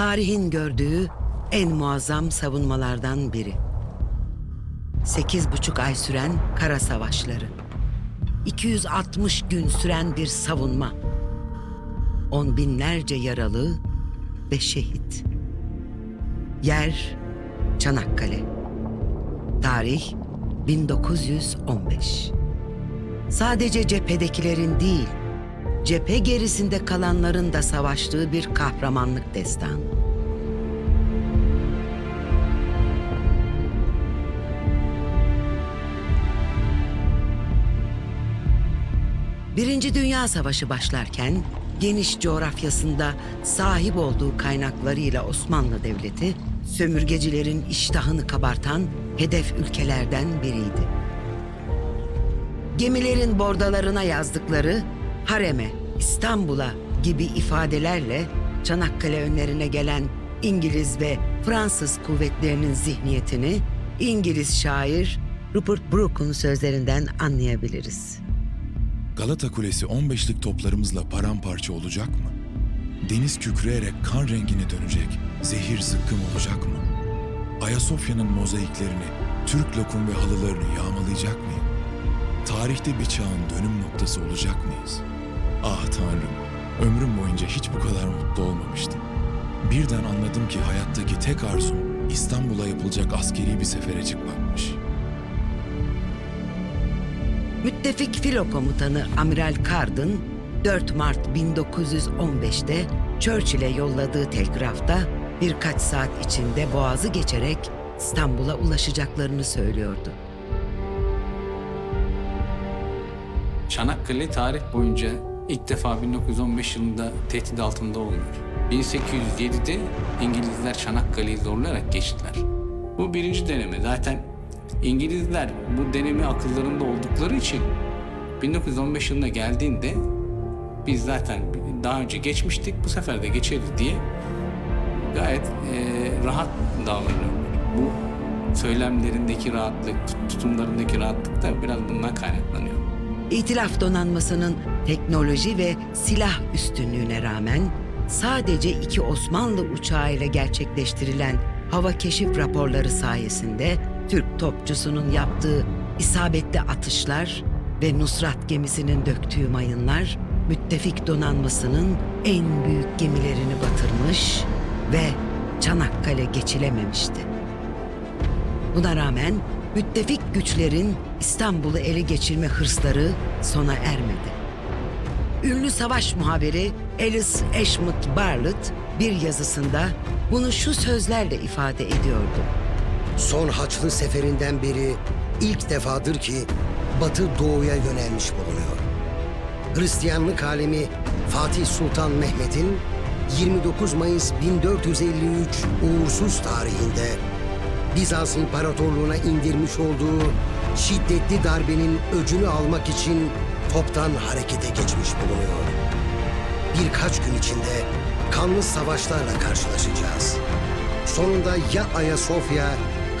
Tarihin gördüğü en muazzam savunmalardan biri. Sekiz buçuk ay süren kara savaşları. 260 gün süren bir savunma. On binlerce yaralı ve şehit. Yer Çanakkale. Tarih 1915. Sadece cephedekilerin değil, cephe gerisinde kalanların da savaştığı bir kahramanlık destanı. Birinci Dünya Savaşı başlarken geniş coğrafyasında sahip olduğu kaynaklarıyla Osmanlı Devleti sömürgecilerin iştahını kabartan hedef ülkelerden biriydi. Gemilerin bordalarına yazdıkları Hareme, İstanbul'a gibi ifadelerle Çanakkale önlerine gelen İngiliz ve Fransız kuvvetlerinin zihniyetini İngiliz şair Rupert Brooke'un sözlerinden anlayabiliriz. Galata Kulesi 15'lik toplarımızla paramparça olacak mı? Deniz kükreyerek kan rengine dönecek, zehir zıkkım olacak mı? Ayasofya'nın mozaiklerini, Türk lokum ve halılarını yağmalayacak mıyım? Tarihte bir çağın dönüm noktası olacak mıyız? Ah Tanrım, ömrüm boyunca hiç bu kadar mutlu olmamıştım. Birden anladım ki hayattaki tek arzum İstanbul'a yapılacak askeri bir sefere çıkmakmış. Müttefik filo komutanı Amiral Card'ın 4 Mart 1915'te Churchill'e yolladığı telgrafta birkaç saat içinde boğazı geçerek İstanbul'a ulaşacaklarını söylüyordu. Çanakkale tarih boyunca ilk defa 1915 yılında tehdit altında olmuyor. 1807'de İngilizler Çanakkale'yi zorlayarak geçtiler. Bu birinci deneme. Zaten İngilizler bu denemi akıllarında oldukları için 1915 yılına geldiğinde biz zaten daha önce geçmiştik bu sefer de geçeriz diye gayet eee, rahat davranıyorlar. Bu söylemlerindeki rahatlık, tutumlarındaki rahatlık da biraz bundan kaynaklanıyor. İtilaf donanmasının teknoloji ve silah üstünlüğüne rağmen sadece iki Osmanlı uçağıyla gerçekleştirilen hava keşif raporları sayesinde Türk topçusunun yaptığı isabetli atışlar ve Nusrat gemisinin döktüğü mayınlar müttefik donanmasının en büyük gemilerini batırmış ve Çanakkale geçilememişti. Buna rağmen müttefik güçlerin İstanbul'u ele geçirme hırsları sona ermedi. Ünlü savaş muhabiri Alice Ashmont Bartlett bir yazısında bunu şu sözlerle ifade ediyordu. Son Haçlı seferinden beri ilk defadır ki Batı doğuya yönelmiş bulunuyor. Hristiyanlık alemi Fatih Sultan Mehmet'in 29 Mayıs 1453 uğursuz tarihinde Bizans İmparatorluğu'na indirmiş olduğu şiddetli darbenin öcünü almak için toptan harekete geçmiş bulunuyor. Birkaç gün içinde kanlı savaşlarla karşılaşacağız. Sonunda ya Ayasofya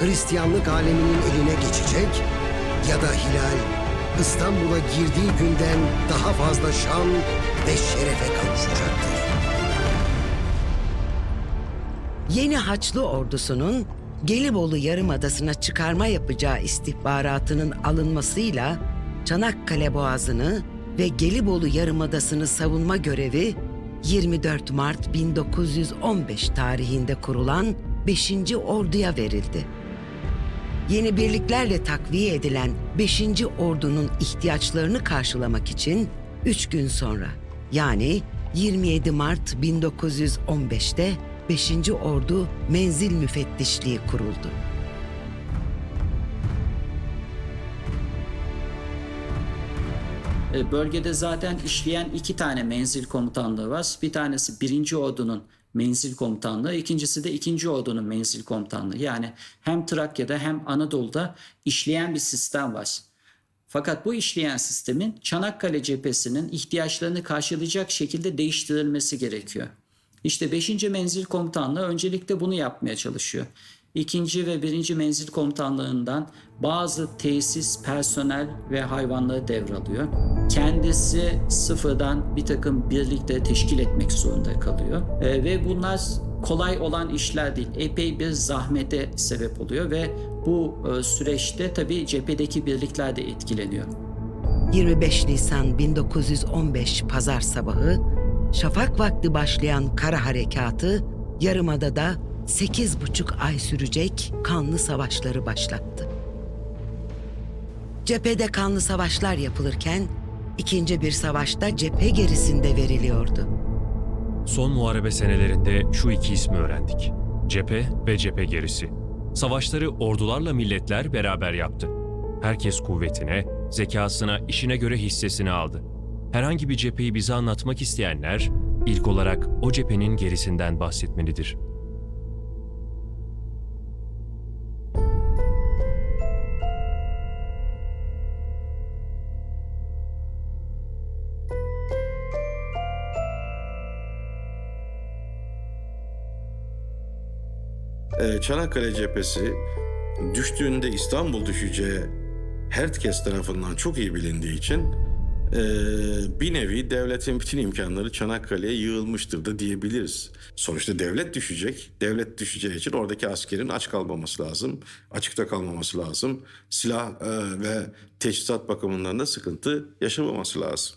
Hristiyanlık aleminin eline geçecek ya da Hilal İstanbul'a girdiği günden daha fazla şan ve şerefe kavuşacaktır. Yeni Haçlı ordusunun Gelibolu Yarımadası'na çıkarma yapacağı istihbaratının alınmasıyla Çanakkale Boğazı'nı ve Gelibolu Yarımadası'nı savunma görevi 24 Mart 1915 tarihinde kurulan 5. Ordu'ya verildi. Yeni birliklerle takviye edilen 5. Ordu'nun ihtiyaçlarını karşılamak için 3 gün sonra yani 27 Mart 1915'te 5. Ordu Menzil Müfettişliği kuruldu. E, Bölgede zaten işleyen iki tane menzil komutanlığı var. Bir tanesi birinci ordunun menzil komutanlığı, ikincisi de ikinci ordunun menzil komutanlığı. Yani hem Trakya'da hem Anadolu'da işleyen bir sistem var. Fakat bu işleyen sistemin Çanakkale cephesinin ihtiyaçlarını karşılayacak şekilde değiştirilmesi gerekiyor. İşte 5. Menzil Komutanlığı öncelikle bunu yapmaya çalışıyor. ikinci ve birinci menzil komutanlığından bazı tesis, personel ve hayvanları devralıyor. Kendisi sıfırdan bir takım birlikte teşkil etmek zorunda kalıyor. Ee, ve bunlar kolay olan işler değil. Epey bir zahmete sebep oluyor ve bu e, süreçte tabii cephedeki birlikler de etkileniyor. 25 Nisan 1915 Pazar sabahı şafak vakti başlayan kara harekatı Yarımada'da 8,5 ay sürecek kanlı savaşları başlattı. Cephede kanlı savaşlar yapılırken ikinci bir savaşta cephe gerisinde veriliyordu. Son muharebe senelerinde şu iki ismi öğrendik. Cephe ve cephe gerisi. Savaşları ordularla milletler beraber yaptı. Herkes kuvvetine, zekasına, işine göre hissesini aldı. Herhangi bir cepheyi bize anlatmak isteyenler, ilk olarak o cephenin gerisinden bahsetmelidir. Ee, Çanakkale cephesi düştüğünde İstanbul düşeceği herkes tarafından çok iyi bilindiği için ee, bir nevi devletin bütün imkanları Çanakkale'ye yığılmıştır da diyebiliriz. Sonuçta devlet düşecek. Devlet düşeceği için oradaki askerin aç kalmaması lazım. Açıkta kalmaması lazım. Silah e, ve teçhizat bakımından da sıkıntı yaşamaması lazım.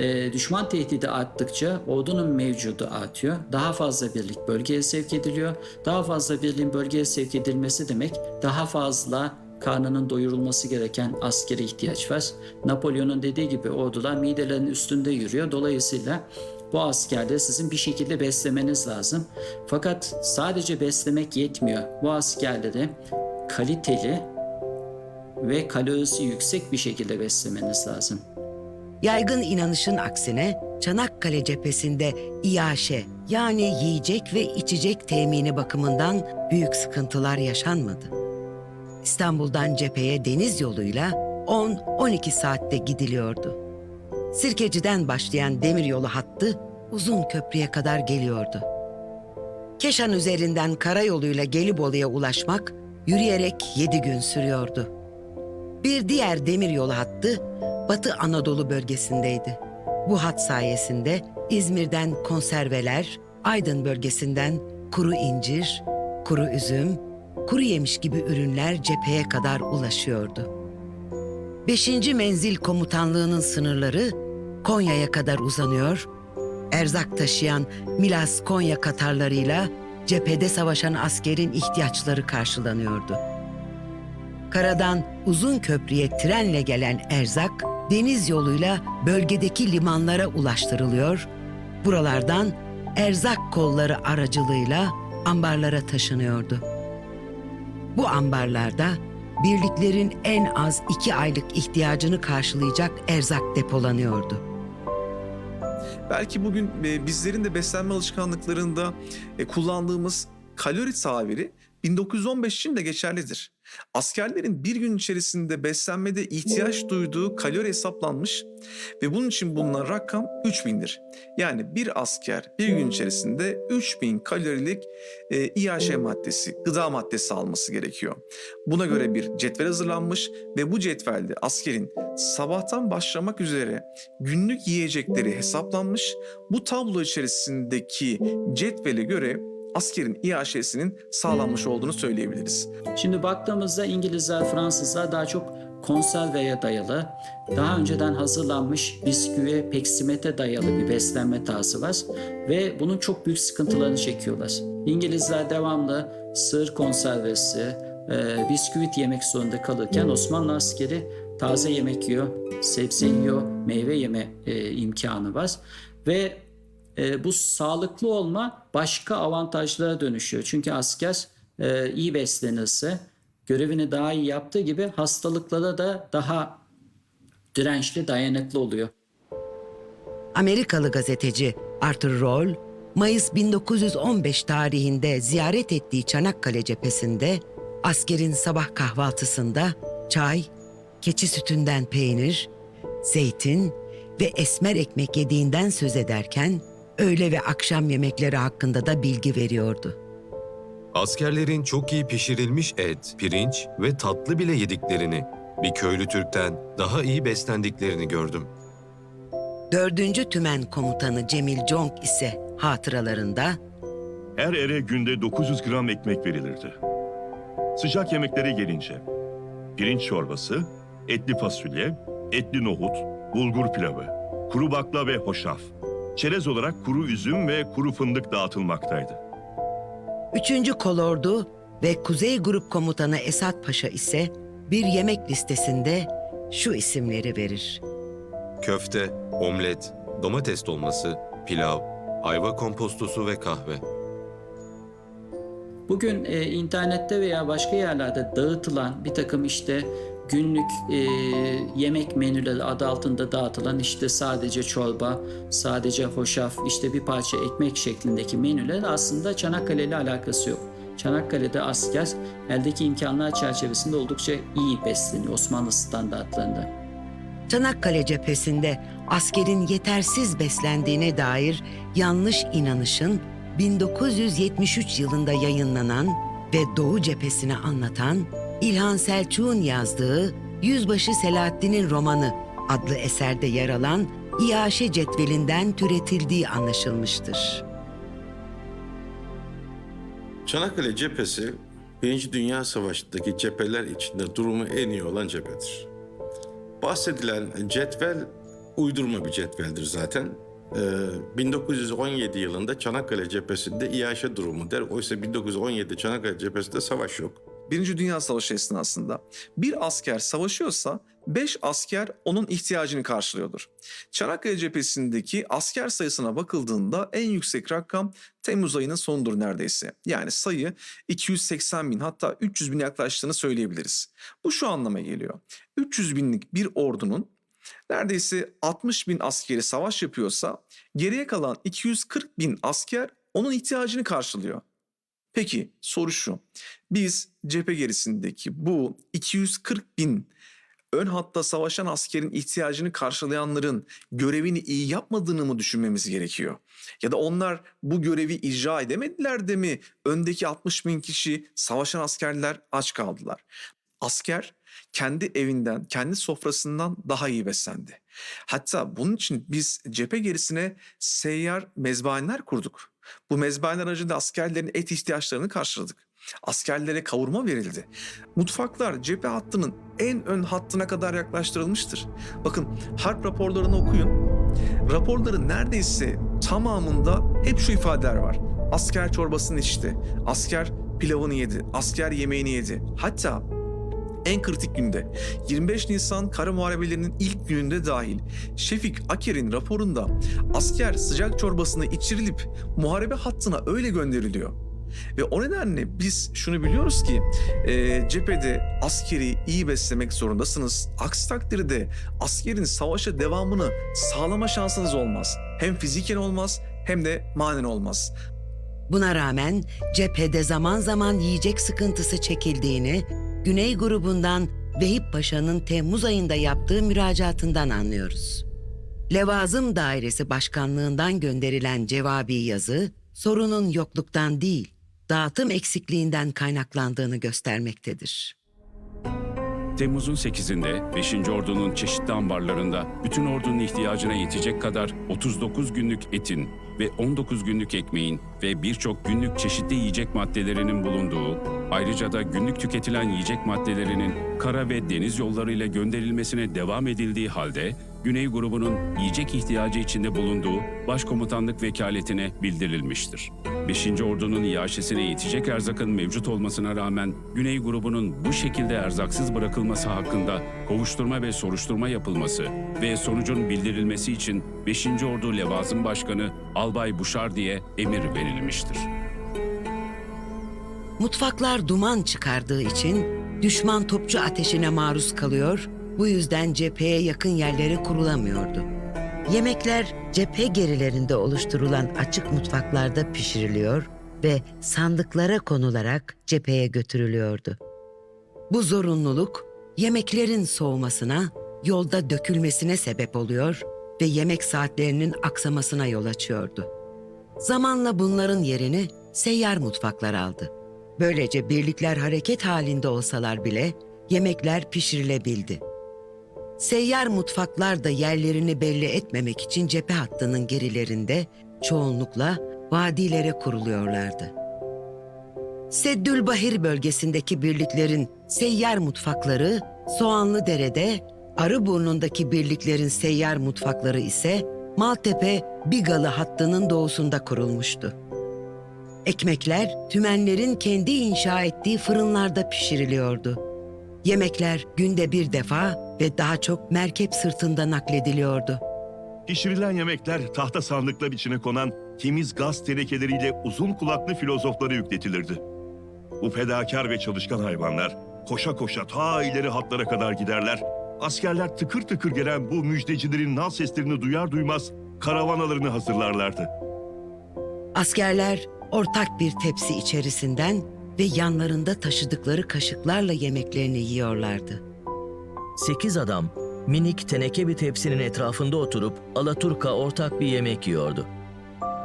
Ee, düşman tehdidi arttıkça ordunun mevcudu artıyor. Daha fazla birlik bölgeye sevk ediliyor. Daha fazla birliğin bölgeye sevk edilmesi demek daha fazla karnının doyurulması gereken askere ihtiyaç var. Napolyon'un dediği gibi ordular midelerin üstünde yürüyor. Dolayısıyla bu askerleri sizin bir şekilde beslemeniz lazım. Fakat sadece beslemek yetmiyor. Bu askerleri kaliteli ve kalorisi yüksek bir şekilde beslemeniz lazım. Yaygın inanışın aksine Çanakkale cephesinde İyaşe yani yiyecek ve içecek temini bakımından büyük sıkıntılar yaşanmadı. İstanbul'dan cepheye deniz yoluyla 10-12 saatte gidiliyordu. Sirkeci'den başlayan demiryolu hattı uzun köprüye kadar geliyordu. Keşan üzerinden karayoluyla Gelibolu'ya ulaşmak yürüyerek 7 gün sürüyordu. Bir diğer demiryolu hattı Batı Anadolu bölgesindeydi. Bu hat sayesinde İzmir'den konserveler, Aydın bölgesinden kuru incir, kuru üzüm, kuru yemiş gibi ürünler cepheye kadar ulaşıyordu. 5. Menzil Komutanlığı'nın sınırları Konya'ya kadar uzanıyor, erzak taşıyan Milas Konya Katarlarıyla cephede savaşan askerin ihtiyaçları karşılanıyordu. Karadan uzun köprüye trenle gelen erzak deniz yoluyla bölgedeki limanlara ulaştırılıyor. Buralardan erzak kolları aracılığıyla ambarlara taşınıyordu. Bu ambarlarda birliklerin en az iki aylık ihtiyacını karşılayacak erzak depolanıyordu. Belki bugün e, bizlerin de beslenme alışkanlıklarında e, kullandığımız kalori tabiri 1915 için de geçerlidir. Askerlerin bir gün içerisinde beslenmede ihtiyaç duyduğu kalori hesaplanmış ve bunun için bulunan rakam 3000'dir. Yani bir asker bir gün içerisinde 3000 kalorilik e, İHŞ maddesi, gıda maddesi alması gerekiyor. Buna göre bir cetvel hazırlanmış ve bu cetvelde askerin sabahtan başlamak üzere günlük yiyecekleri hesaplanmış. Bu tablo içerisindeki cetvele göre askerin İHŞ'sinin sağlanmış olduğunu söyleyebiliriz. Şimdi baktığımızda İngilizler, Fransızlar daha çok konserveye dayalı, daha önceden hazırlanmış bisküvi, peksimete dayalı bir beslenme tarzı var ve bunun çok büyük sıkıntılarını çekiyorlar. İngilizler devamlı sığır konservesi, e, bisküvit yemek zorunda kalırken Osmanlı askeri taze yemek yiyor, sebze yiyor, meyve yeme e, imkanı var ve e, bu sağlıklı olma başka avantajlara dönüşüyor. Çünkü asker e, iyi beslenirse görevini daha iyi yaptığı gibi hastalıklara da daha dirençli, dayanıklı oluyor. Amerikalı gazeteci Arthur Roll, Mayıs 1915 tarihinde ziyaret ettiği Çanakkale cephesinde askerin sabah kahvaltısında çay, keçi sütünden peynir, zeytin ve esmer ekmek yediğinden söz ederken öğle ve akşam yemekleri hakkında da bilgi veriyordu. Askerlerin çok iyi pişirilmiş et, pirinç ve tatlı bile yediklerini, bir köylü Türk'ten daha iyi beslendiklerini gördüm. 4. Tümen Komutanı Cemil Conk ise hatıralarında Her ere günde 900 gram ekmek verilirdi. Sıcak yemeklere gelince pirinç çorbası, etli fasulye, etli nohut, bulgur pilavı, kuru bakla ve hoşaf. Çerez olarak kuru üzüm ve kuru fındık dağıtılmaktaydı. 3. Kolordu ve Kuzey Grup Komutanı Esat Paşa ise bir yemek listesinde şu isimleri verir. Köfte, omlet, domates dolması, pilav, ayva kompostosu ve kahve. Bugün e, internette veya başka yerlerde dağıtılan bir takım işte günlük e, yemek menüleri adı altında dağıtılan işte sadece çorba, sadece hoşaf, işte bir parça ekmek şeklindeki menüler aslında Çanakkale ile alakası yok. Çanakkale'de asker eldeki imkanlar çerçevesinde oldukça iyi besleniyor Osmanlı standartlarında. Çanakkale cephesinde askerin yetersiz beslendiğine dair yanlış inanışın 1973 yılında yayınlanan ve Doğu cephesini anlatan İlhan Selçuk'un yazdığı Yüzbaşı Selahattin'in romanı adlı eserde yer alan İyaşe cetvelinden türetildiği anlaşılmıştır. Çanakkale cephesi Birinci Dünya Savaşı'ndaki cepheler içinde durumu en iyi olan cephedir. Bahsedilen cetvel uydurma bir cetveldir zaten. Ee, 1917 yılında Çanakkale cephesinde İAŞ durumu der. Oysa 1917'de Çanakkale cephesinde savaş yok. Birinci Dünya Savaşı esnasında bir asker savaşıyorsa 5 asker onun ihtiyacını karşılıyordur. Çanakkale cephesindeki asker sayısına bakıldığında en yüksek rakam Temmuz ayının sonudur neredeyse. Yani sayı 280 bin hatta 300 bin yaklaştığını söyleyebiliriz. Bu şu anlama geliyor. 300 binlik bir ordunun neredeyse 60 bin askeri savaş yapıyorsa geriye kalan 240 bin asker onun ihtiyacını karşılıyor. Peki soru şu. Biz cephe gerisindeki bu 240 bin ön hatta savaşan askerin ihtiyacını karşılayanların görevini iyi yapmadığını mı düşünmemiz gerekiyor? Ya da onlar bu görevi icra edemediler de mi öndeki 60 bin kişi savaşan askerler aç kaldılar? Asker kendi evinden, kendi sofrasından daha iyi beslendi. Hatta bunun için biz cephe gerisine seyyar mezbahaneler kurduk. Bu mezbahaneler aracılığıyla askerlerin et ihtiyaçlarını karşıladık. Askerlere kavurma verildi. Mutfaklar cephe hattının en ön hattına kadar yaklaştırılmıştır. Bakın harp raporlarını okuyun. Raporların neredeyse tamamında hep şu ifadeler var. Asker çorbasını içti, asker pilavını yedi, asker yemeğini yedi. Hatta en kritik günde 25 Nisan kara muharebelerinin ilk gününde dahil Şefik Aker'in raporunda asker sıcak çorbasını içirilip muharebe hattına öyle gönderiliyor. Ve o nedenle biz şunu biliyoruz ki e, cephede askeri iyi beslemek zorundasınız. Aksi takdirde askerin savaşa devamını sağlama şansınız olmaz. Hem fiziken olmaz hem de manen olmaz. Buna rağmen cephede zaman zaman yiyecek sıkıntısı çekildiğini Güney grubundan Vehip Paşa'nın Temmuz ayında yaptığı müracaatından anlıyoruz. Levazım Dairesi Başkanlığından gönderilen cevabi yazı sorunun yokluktan değil, dağıtım eksikliğinden kaynaklandığını göstermektedir. Temmuz'un 8'inde 5. Ordu'nun çeşitli ambarlarında bütün ordunun ihtiyacına yetecek kadar 39 günlük etin ve 19 günlük ekmeğin ve birçok günlük çeşitli yiyecek maddelerinin bulunduğu, ayrıca da günlük tüketilen yiyecek maddelerinin kara ve deniz yollarıyla gönderilmesine devam edildiği halde Güney grubunun yiyecek ihtiyacı içinde bulunduğu başkomutanlık vekaletine bildirilmiştir. 5. Ordu'nun iaşesine yetecek erzakın mevcut olmasına rağmen Güney grubunun bu şekilde erzaksız bırakılması hakkında kovuşturma ve soruşturma yapılması ve sonucun bildirilmesi için 5. Ordu Levazım Başkanı Albay Buşar diye emir verilmiştir. Mutfaklar duman çıkardığı için düşman topçu ateşine maruz kalıyor, bu yüzden cepheye yakın yerlere kurulamıyordu. Yemekler cephe gerilerinde oluşturulan açık mutfaklarda pişiriliyor ve sandıklara konularak cepheye götürülüyordu. Bu zorunluluk yemeklerin soğumasına, yolda dökülmesine sebep oluyor ve yemek saatlerinin aksamasına yol açıyordu. Zamanla bunların yerini seyyar mutfaklar aldı. Böylece birlikler hareket halinde olsalar bile yemekler pişirilebildi. Seyyar mutfaklar da yerlerini belli etmemek için cephe hattının gerilerinde çoğunlukla vadilere kuruluyorlardı. Seddülbahir bölgesindeki birliklerin seyyar mutfakları Soğanlıdere'de, Arıburnu'ndaki birliklerin seyyar mutfakları ise Maltepe Bigalı hattının doğusunda kurulmuştu. Ekmekler tümenlerin kendi inşa ettiği fırınlarda pişiriliyordu. Yemekler günde bir defa ve daha çok merkep sırtında naklediliyordu. Pişirilen yemekler tahta sandıklar içine konan temiz gaz tenekeleriyle uzun kulaklı filozoflara yükletilirdi. Bu fedakar ve çalışkan hayvanlar koşa koşa ta ileri hatlara kadar giderler. Askerler tıkır tıkır gelen bu müjdecilerin nal seslerini duyar duymaz karavanalarını hazırlarlardı. Askerler ortak bir tepsi içerisinden ve yanlarında taşıdıkları kaşıklarla yemeklerini yiyorlardı. Sekiz adam minik teneke bir tepsinin etrafında oturup Alaturka ortak bir yemek yiyordu.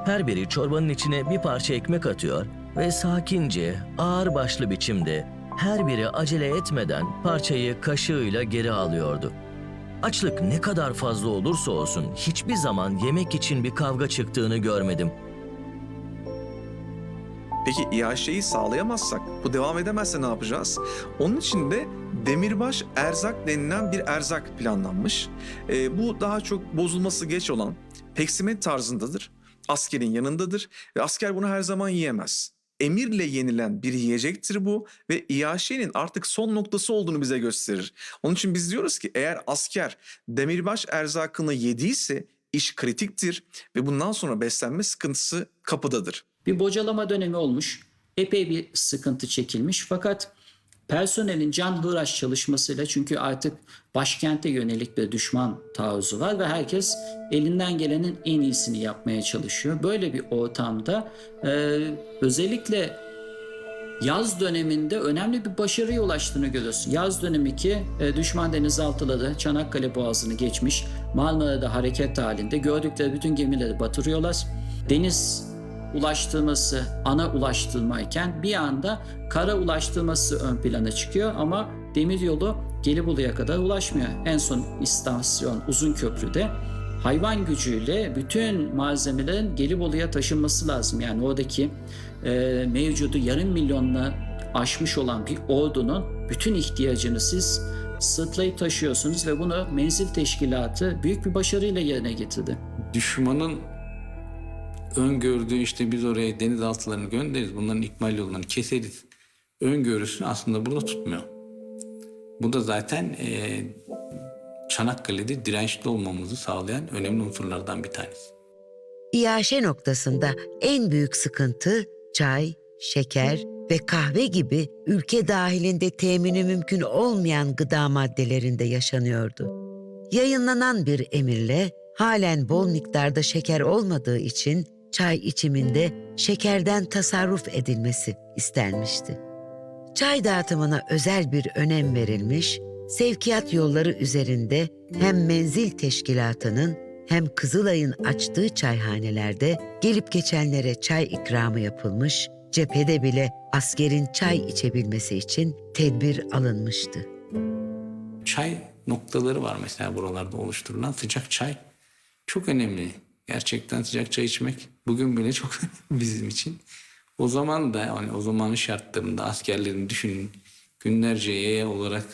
Her biri çorbanın içine bir parça ekmek atıyor ve sakince, ağır başlı biçimde her biri acele etmeden parçayı kaşığıyla geri alıyordu. Açlık ne kadar fazla olursa olsun hiçbir zaman yemek için bir kavga çıktığını görmedim. Peki iaşeyi sağlayamazsak, bu devam edemezse ne yapacağız? Onun için de demirbaş erzak denilen bir erzak planlanmış. Ee, bu daha çok bozulması geç olan peksimet tarzındadır. Askerin yanındadır ve asker bunu her zaman yiyemez. Emirle yenilen bir yiyecektir bu ve iaşenin artık son noktası olduğunu bize gösterir. Onun için biz diyoruz ki eğer asker demirbaş erzakını yediyse iş kritiktir ve bundan sonra beslenme sıkıntısı kapıdadır. Bir bocalama dönemi olmuş. Epey bir sıkıntı çekilmiş fakat personelin can hıraş çalışmasıyla çünkü artık başkente yönelik bir düşman taarruzu var ve herkes elinden gelenin en iyisini yapmaya çalışıyor. Böyle bir ortamda e, özellikle yaz döneminde önemli bir başarıya ulaştığını görüyoruz. Yaz dönemi ki e, düşman denizaltıları Çanakkale Boğazı'nı geçmiş, Marmara'da hareket halinde gördükleri bütün gemileri batırıyorlar. Deniz ulaştırması ana ulaştırmayken bir anda kara ulaştırması ön plana çıkıyor ama demiryolu Gelibolu'ya kadar ulaşmıyor. En son istasyon Uzunköprü'de hayvan gücüyle bütün malzemelerin Gelibolu'ya taşınması lazım. Yani oradaki e, mevcudu yarım milyonla aşmış olan bir ordunun bütün ihtiyacını siz sırtlayıp taşıyorsunuz ve bunu menzil teşkilatı büyük bir başarıyla yerine getirdi. Düşmanın öngördüğü işte biz oraya denizaltılarını göndeririz, bunların ikmal yollarını keseriz. Öngörüsünü aslında burada tutmuyor. Bu da zaten e, Çanakkale'de dirençli olmamızı sağlayan önemli unsurlardan bir tanesi. İyaşe noktasında en büyük sıkıntı çay, şeker ve kahve gibi ülke dahilinde temini mümkün olmayan gıda maddelerinde yaşanıyordu. Yayınlanan bir emirle halen bol miktarda şeker olmadığı için çay içiminde şekerden tasarruf edilmesi istenmişti. Çay dağıtımına özel bir önem verilmiş, sevkiyat yolları üzerinde hem menzil teşkilatının hem Kızılay'ın açtığı çayhanelerde gelip geçenlere çay ikramı yapılmış, cephede bile askerin çay içebilmesi için tedbir alınmıştı. Çay noktaları var mesela buralarda oluşturulan sıcak çay. Çok önemli. Gerçekten sıcak çay içmek bugün bile çok bizim için. O zaman da hani o zamanın şartlarında askerlerin düşünün günlerce yaya olarak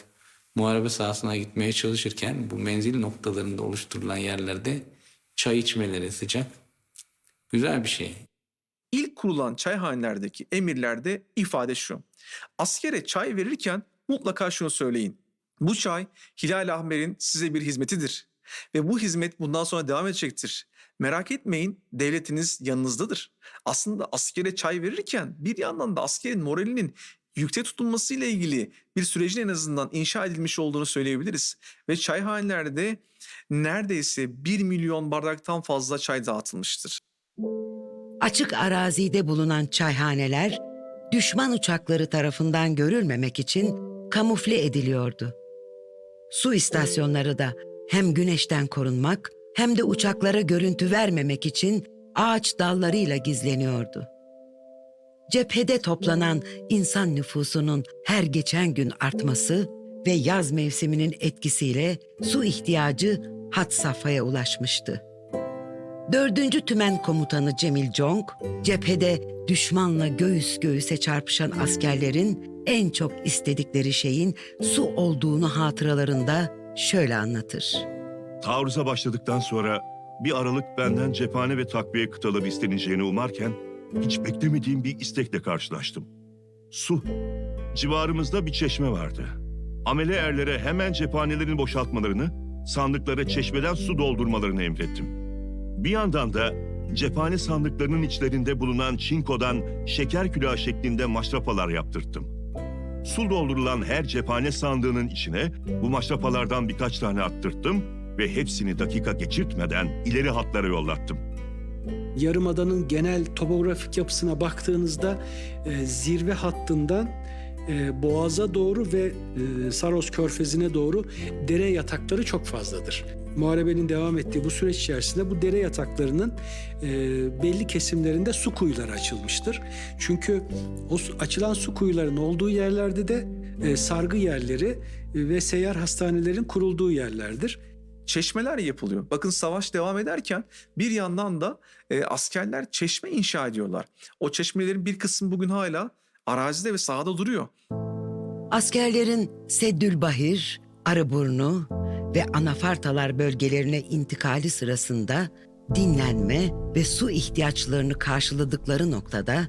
muharebe sahasına gitmeye çalışırken bu menzil noktalarında oluşturulan yerlerde çay içmeleri sıcak. Güzel bir şey. İlk kurulan çayhanelerdeki emirlerde ifade şu. Askere çay verirken mutlaka şunu söyleyin. Bu çay Hilal Ahmer'in size bir hizmetidir. Ve bu hizmet bundan sonra devam edecektir. Merak etmeyin devletiniz yanınızdadır. Aslında askere çay verirken bir yandan da askerin moralinin yükte tutulmasıyla ilgili bir sürecin en azından inşa edilmiş olduğunu söyleyebiliriz. Ve çayhanelerde neredeyse 1 milyon bardaktan fazla çay dağıtılmıştır. Açık arazide bulunan çayhaneler düşman uçakları tarafından görülmemek için kamufle ediliyordu. Su istasyonları da hem güneşten korunmak hem de uçaklara görüntü vermemek için ağaç dallarıyla gizleniyordu. cephede toplanan insan nüfusunun her geçen gün artması ve yaz mevsiminin etkisiyle su ihtiyacı had safhaya ulaşmıştı. Dördüncü Tümen Komutanı Cemil Jong, cephede düşmanla göğüs göğüse çarpışan askerlerin en çok istedikleri şeyin su olduğunu hatıralarında şöyle anlatır. Taarruza başladıktan sonra bir aralık benden cephane ve takviye kıtaları isteneceğini umarken hiç beklemediğim bir istekle karşılaştım. Su. Civarımızda bir çeşme vardı. Amele erlere hemen cephanelerini boşaltmalarını, sandıklara çeşmeden su doldurmalarını emrettim. Bir yandan da cephane sandıklarının içlerinde bulunan çinkodan şeker külahı şeklinde maşrapalar yaptırttım. Su doldurulan her cephane sandığının içine bu maşrapalardan birkaç tane attırttım ve hepsini dakika geçirtmeden ileri hatlara yollattım. Yarımadanın genel topografik yapısına baktığınızda e, zirve hattından e, Boğaz'a doğru ve e, Saros Körfezi'ne doğru dere yatakları çok fazladır. Muharebenin devam ettiği bu süreç içerisinde bu dere yataklarının e, belli kesimlerinde su kuyuları açılmıştır. Çünkü o açılan su kuyularının olduğu yerlerde de e, sargı yerleri e, ve seyyar hastanelerin kurulduğu yerlerdir. Çeşmeler yapılıyor. Bakın savaş devam ederken bir yandan da e, askerler çeşme inşa ediyorlar. O çeşmelerin bir kısmı bugün hala arazide ve sahada duruyor. Askerlerin Seddülbahir, Arıburnu ve Anafartalar bölgelerine intikali sırasında dinlenme ve su ihtiyaçlarını karşıladıkları noktada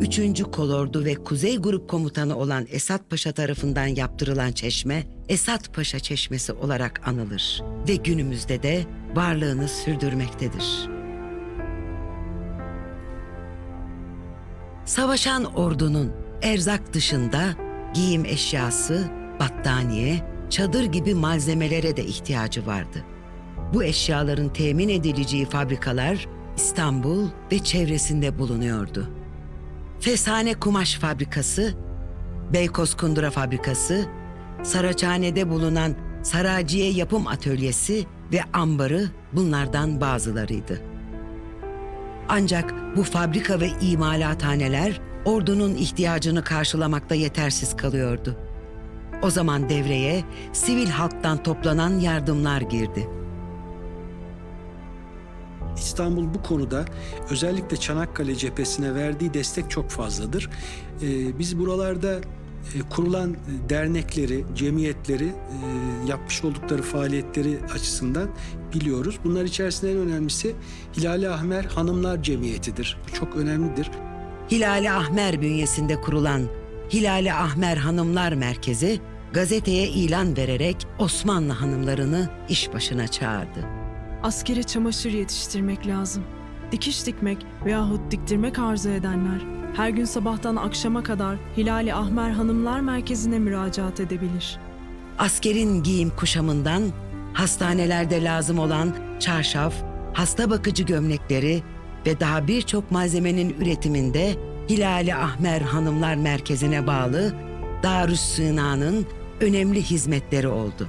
3. Kolordu ve Kuzey Grup Komutanı olan Esat Paşa tarafından yaptırılan çeşme Esat Paşa Çeşmesi olarak anılır ve günümüzde de varlığını sürdürmektedir. Savaşan ordunun erzak dışında giyim eşyası, battaniye, çadır gibi malzemelere de ihtiyacı vardı. Bu eşyaların temin edileceği fabrikalar İstanbul ve çevresinde bulunuyordu. Fesane Kumaş Fabrikası, Beykoz Kundura Fabrikası, Saraçhane'de bulunan Saraciye Yapım Atölyesi ve ambarı bunlardan bazılarıydı. Ancak bu fabrika ve imalathaneler ordunun ihtiyacını karşılamakta yetersiz kalıyordu. O zaman devreye sivil halktan toplanan yardımlar girdi. İstanbul bu konuda özellikle Çanakkale cephesine verdiği destek çok fazladır. Ee, biz buralarda e, kurulan dernekleri, cemiyetleri, e, yapmış oldukları faaliyetleri açısından biliyoruz. Bunlar içerisinde en önemlisi Hilali Ahmer Hanımlar Cemiyeti'dir. Bu çok önemlidir. Hilali Ahmer bünyesinde kurulan Hilali Ahmer Hanımlar Merkezi gazeteye ilan vererek Osmanlı hanımlarını iş başına çağırdı. Askere çamaşır yetiştirmek lazım. Dikiş dikmek veyahut diktirmek arzu edenler her gün sabahtan akşama kadar Hilali Ahmer Hanımlar Merkezi'ne müracaat edebilir. Askerin giyim kuşamından hastanelerde lazım olan çarşaf, hasta bakıcı gömlekleri ve daha birçok malzemenin üretiminde Hilali Ahmer Hanımlar Merkezi'ne bağlı Darüs Sına'nın önemli hizmetleri oldu.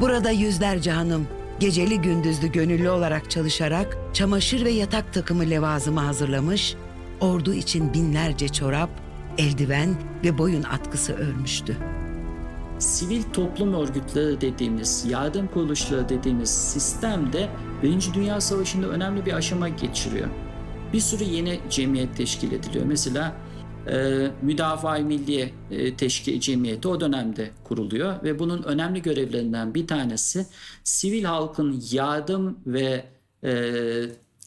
Burada yüzlerce hanım geceli gündüzlü gönüllü olarak çalışarak çamaşır ve yatak takımı levazımı hazırlamış, ordu için binlerce çorap, eldiven ve boyun atkısı örmüştü. Sivil toplum örgütleri dediğimiz, yardım kuruluşları dediğimiz sistem de Birinci Dünya Savaşı'nda önemli bir aşama geçiriyor. Bir sürü yeni cemiyet teşkil ediliyor. Mesela e, Müdafaa-i Milliye e, Teşkil Cemiyeti o dönemde kuruluyor ve bunun önemli görevlerinden bir tanesi sivil halkın yardım ve e,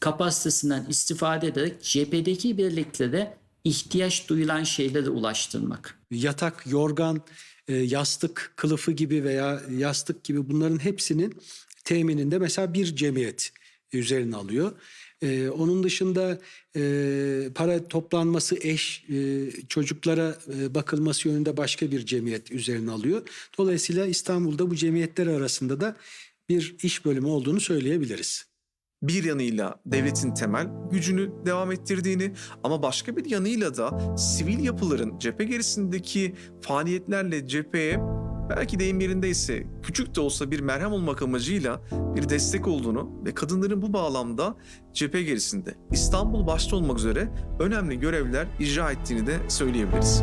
kapasitesinden istifade ederek cephedeki birliklere ihtiyaç duyulan şeyleri ulaştırmak. Yatak, yorgan, e, yastık kılıfı gibi veya yastık gibi bunların hepsinin temininde mesela bir cemiyet üzerine alıyor. E, onun dışında e, para toplanması, eş, e, çocuklara e, bakılması yönünde başka bir cemiyet üzerine alıyor. Dolayısıyla İstanbul'da bu cemiyetler arasında da bir iş bölümü olduğunu söyleyebiliriz. Bir yanıyla devletin temel gücünü devam ettirdiğini ama başka bir yanıyla da sivil yapıların cephe gerisindeki faaliyetlerle cepheye belki deyim yerindeyse küçük de olsa bir merhem olmak amacıyla bir destek olduğunu ve kadınların bu bağlamda cephe gerisinde İstanbul başta olmak üzere önemli görevler icra ettiğini de söyleyebiliriz.